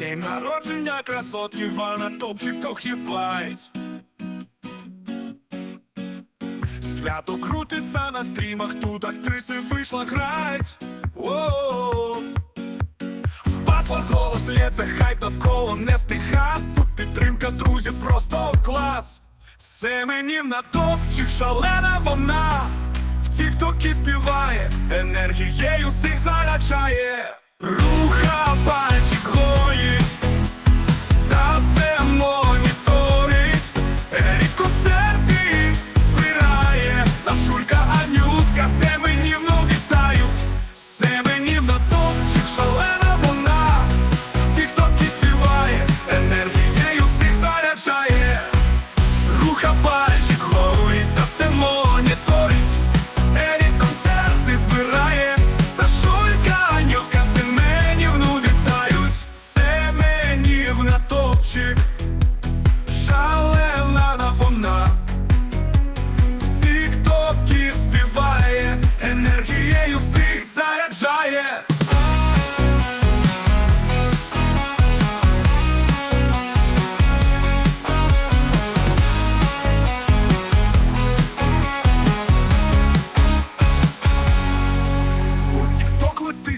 День народження красотки Івана топчик охибать Свято крутиться на стрімах, тут актриси вийшла грать. В батлах голос лється, хайп навколо не стиха. Тут підтримка друзів, просто клас. Семенів на топчик, шалена вона. В тіктокі співає, енергією всіх заряджає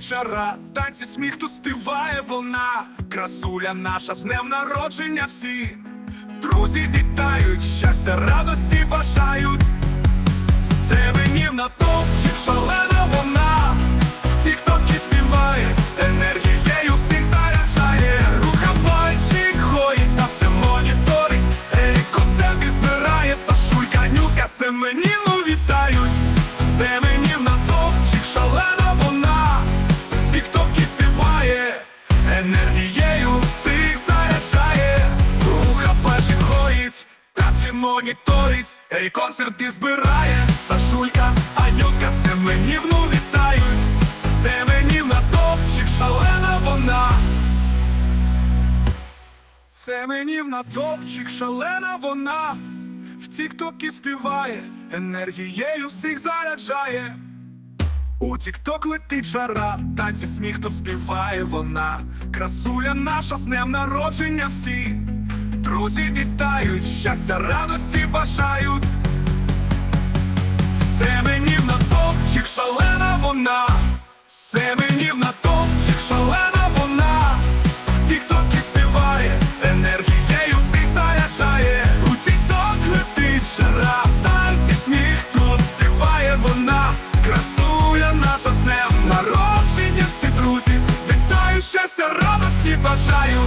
жара, танці сміх тут співає вона. Красуля наша з днем народження всі. Друзі вітають, щастя, радості бажають. Семенів на топчик, шалена вона. В тік-токі співає, енергією всіх заряджає. Руха пальчик гоїть, все моніторить. Ері концерти збирає, Сашулька, Нюка, Семенівну моніторить. Ері концерти збирає, Сашулька, Анютка, Семенівну вітають. На топчик, шалена вона. Семенів на топчик, шалена вона. В тік-токі співає, енергією всіх заряджає. У тік-ток летить жара, танці сміх, то співає вона. Красуля наша з днем народження всі. Друзі вітають, щастя, радості бажають. Семенів на топчик, шалена вона. Семенів на топчик, шалена вона. В тік-токі співає, енергією всіх заряджає. У тік-ток летить жара, танці сміх, тут співає вона. Красуля наша з днем народження всі друзі. Вітаю, щастя, радості бажаю.